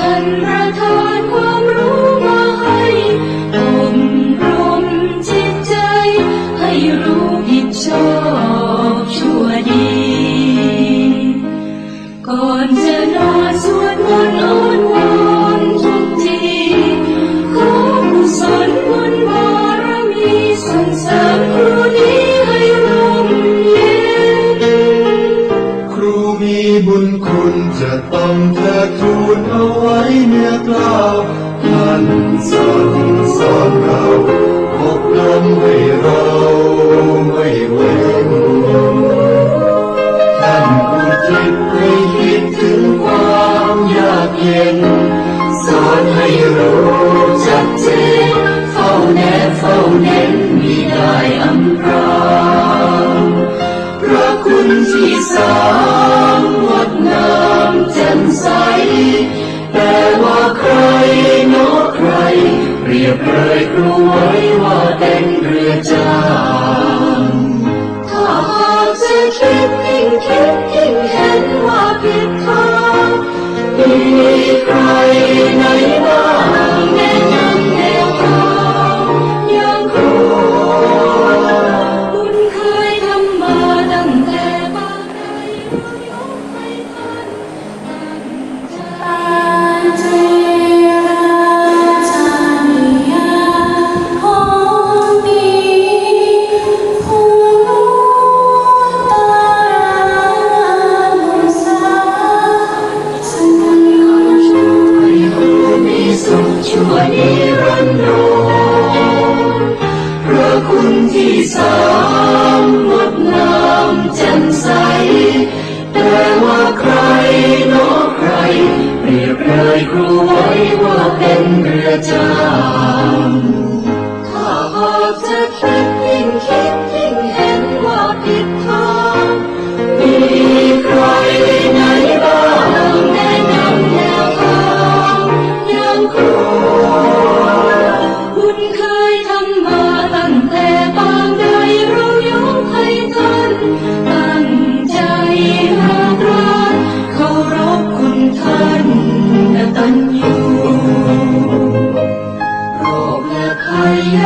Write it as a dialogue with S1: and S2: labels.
S1: and. จะต้องเธ
S2: อทูลเอาไว้เมื่อกล้าวท่านสอนสอนเราพบลำให้เราไม่เว้นท่านผู้จิตให้คิดถึงความยากเย็น สอนให้รู้ ยบเลยรู้ว้ว่าเป็นเรือจำ
S1: ที่
S2: สามงดงามแจ่มใส แต่ว่าใครนอใคร เปรียบเลยครูไว้ว่าเป็นเรือจาง